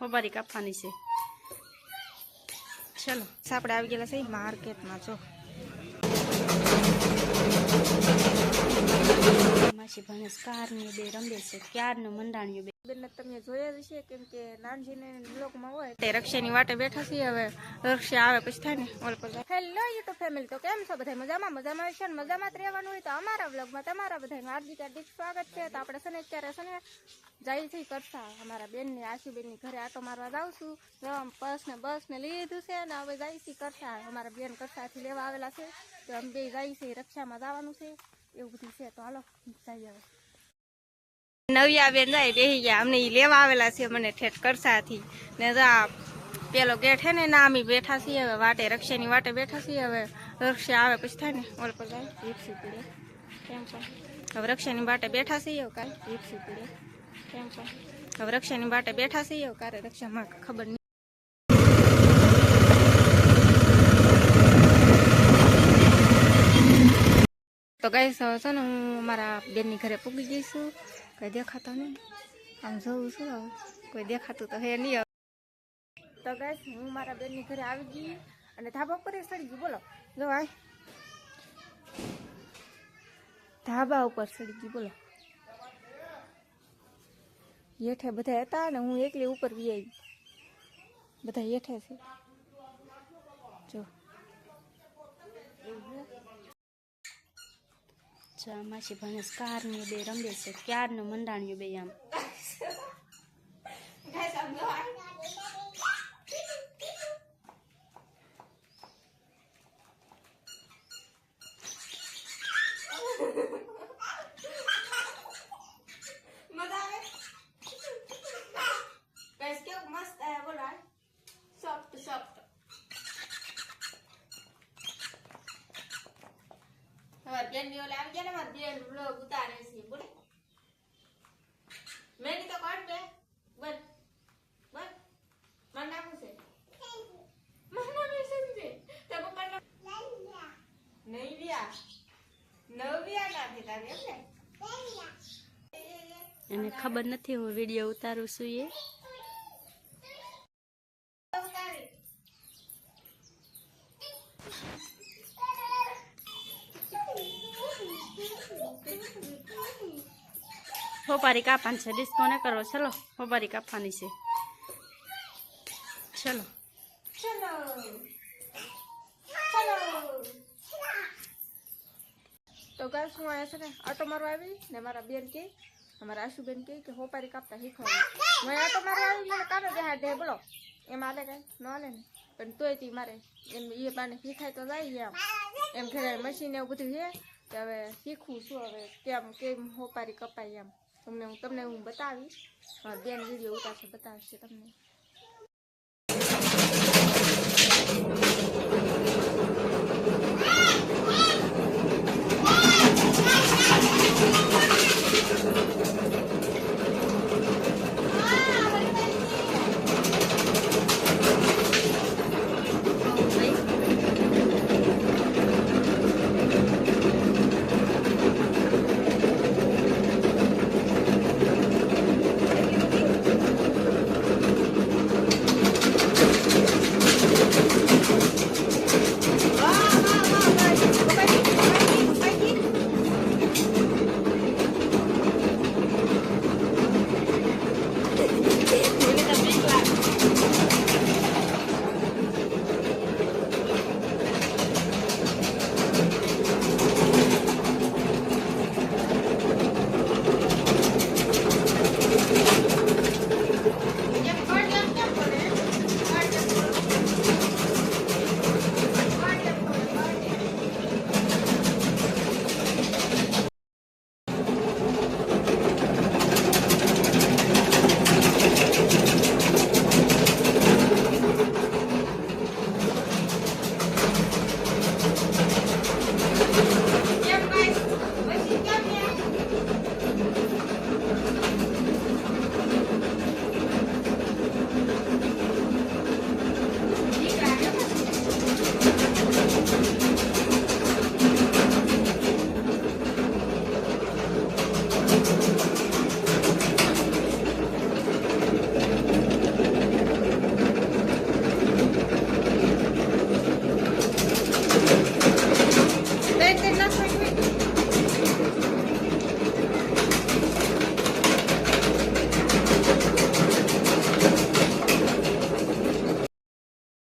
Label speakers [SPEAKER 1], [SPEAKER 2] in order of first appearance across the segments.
[SPEAKER 1] હોબારી કાપવાની છે. ચલો
[SPEAKER 2] આપણે આવી ગયેલા છે માર્કેટમાં જો.
[SPEAKER 1] માસી ભણેશ કારની બે રમે છે ક્યારનું મંડાણ્યું બે.
[SPEAKER 2] બેન તમે જોયા જ છે કેમ કે નાનજીને બ્લોગમાં હોય તે રક્ષાની વાટે બેઠા છીએ હવે રક્ષા આવે પછી થાય ને ઓલ પર હેલો યુટ્યુબ ફેમિલી તો કેમ છો બધા મજામાં? મજામાં છે ને? મજામાં જ રહેવાનું હોય તો અમારા બ્લોગમાં તમારા બધાનું હાર્દિક હાર્દિક સ્વાગત છે. તો આપણે છે ને અત્યારે છે ને જાય છે કરતા. અમારા બેનની આશુબેનની ઘરે આટો મારવા જાઉં છું. આમ બસ ને બસ ને લીધું છે ને હવે જાય છે કરતા. અમારા બેન કરતાથી લેવા આવેલા છે તો અમે બે જાય છે રક્ષામાં જવાનું છે. એવું બધું છે. તો હાલો જઈએ હવે. નવિયા બેન જાય બેસી ગયા. અમને ઈ લેવા આવેલા છે મને ઠેઠ કરસાથી. ને પેલો ગેટ હે ને ના અમે બેઠા છીએ હવે. વાટે રક્ષાની વાટે બેઠા છીએ હવે. રક્ષા આવે પછી થાય ને ઓલ પર જાય. રીક્ષી પીડે. કેમ છો? હવે રક્ષાની વાટે બેઠા છીએ કાંઈ રીક્ષી પીડે. કેમ છો? હવે રક્ષાની વાટે બેઠા છીએ કારે રક્ષામાં ખબર નહીં તો ગઈ છે ને, હું મારા બેનની ઘરે પૂગી જઈશું કઈ દેખાતો નહીં. આમ જોઉં છું હવે. કોઈ દેખાતું તો હે નહીં. તો ગઈશ હું મારા બેનની ઘરે આવી ગઈ અને ધાબા ઉપર સડી ગઈ. બોલો. જો આય. ધાબા ઉપર સડી ગઈ, બોલો. હેઠે બધા હતા ને હું એકલી ઉપર વી આવી બધા હેઠે છે. જો.
[SPEAKER 1] જો માસી ભણેશ કારની બે રમે છે ક્યારનું મંડાણ્યું બે આમ
[SPEAKER 2] મજા આવે ગાઈસ કેવું મસ્ત આયા બોલો સોફ્ટ સોફ્ટ હવે બેનની ઓલે આવી ને બેન બ્લોગ ઉતારે છે, બોલે. મેની તો કોણ બે. બસ બસ મારું નામ શું છે. મારું નામ ઈશન છે. તો પપ્પા નામ નૈવ્યા નવ્યા નાથી તારી, એમ ને?
[SPEAKER 1] એને ખબર નથી, હું વીડિયો ઉતારું છું એ. હોપારી કાપવાની છે. ડિસ્કો ને કરો. ચલો હોપારી કાપવાની છે. ચલો.
[SPEAKER 2] તો ગાઈસ, હું આવ્યા છે ને આટો મારવા આવી ને મારા બેન કે અમારા આશુબેન કે કે હોપારી કાપતા શીખવા હું આટો મારવા આવી મને કાનો દેહા દે બોલો, એમ આલે કઈ? ન આલે ને? પણ તોય તી મારે. એમ એ બાને શીખાય તો જાય એમ એમ ઘરે મશીન એવું બધું છે કે હવે શીખવું શું હવે, કેમ કેમ હોપારી કપાય એમ. તમને હું તમને હું બતાવીશ. બેન વીડિયો ઉતારશે બતાવશે તમને.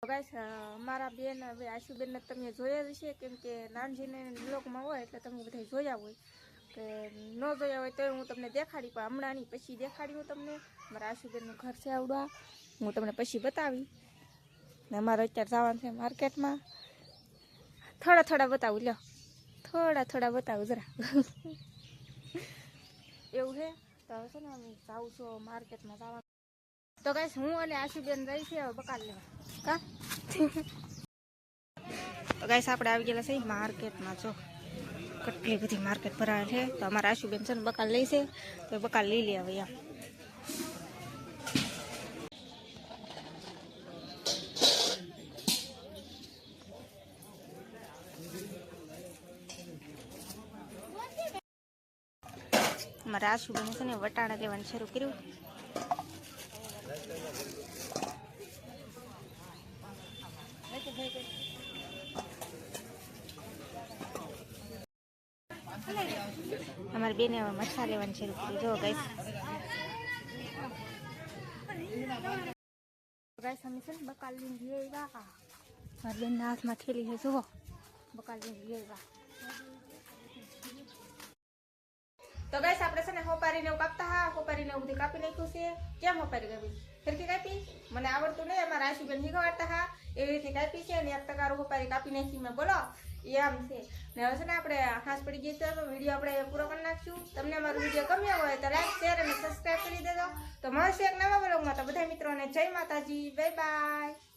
[SPEAKER 2] હવે આશુબેનને તમે જોયા જ છે કેમ કે નાનજીને બ્લોકમાં હોય એટલે તમે બધા જોયા હોય. કે ન જોયા હોય તો હું તમને દેખાડી, પણ હમણાં નહીં પછી દેખાડી હું તમને. મારા આશુબેનનું ઘર છે આવડવા હું તમને પછી બતાવી. ને અમારે અત્યારે જવાનું છે માર્કેટમાં. થોડા થોડા બતાવું, લ્યો. થોડા થોડા બતાવું જરા. એવું છે તો હવે છે ને જાઉં છું માર્કેટમાં જવાનું. તો કઈશ હું અને આશુબેન રહી છે, હવે બકાલ લેવા. ગાઈસ આપણે આવી ગયેલા છે માર્કેટમાં. જો, કેટલી બધી માર્કેટ ભરાયેલ છે. તો અમારા આશુબેન છે ને બકાલ લઈ છે. તો બકાલ લઈ લે હવે એમ. અમારા આશુબેન છે ને વટાણા લેવાનું શરૂ કર્યું. અમારી બેને હવે મરચા લેવાનું શરૂ કર્યું જો ગાઈસ ગાઈસ અમે છે ને બકાલ લઈને લઈ આવ્યા મારી બેનના હાથમાં થેલી છે જુઓ બકાલ લઈને લઈ આવ્યા તો ગાઈસ આપણે છે ને હોપારીને એવું કાપતા હા હોપારીને એવું બધું કાપી નાખ્યું છે કેમ હોપારી કાપી ફેરકી કાપી. મને આવડતું નહીં, અમારા રાશિબેન શીખવાડતા હા. એવી રીતે કાપી છે અને એક ટકા હોપારી કાપી નાખી મેં. બોલો, એમ છે. ને હવે છે ને આપણે ખાસ પડી ગઈ છે, તો વીડિયો આપણે પૂરો કરી નાખશું. તમને અમારો વીડિયો ગમ્યો હોય તો લાઈક, શેર અને સબસ્ક્રાઈબ કરી દેજો. તો મળશે એક નવા બ્લોગમાં તો બધા મિત્રોને જય માતાજી. Bye bye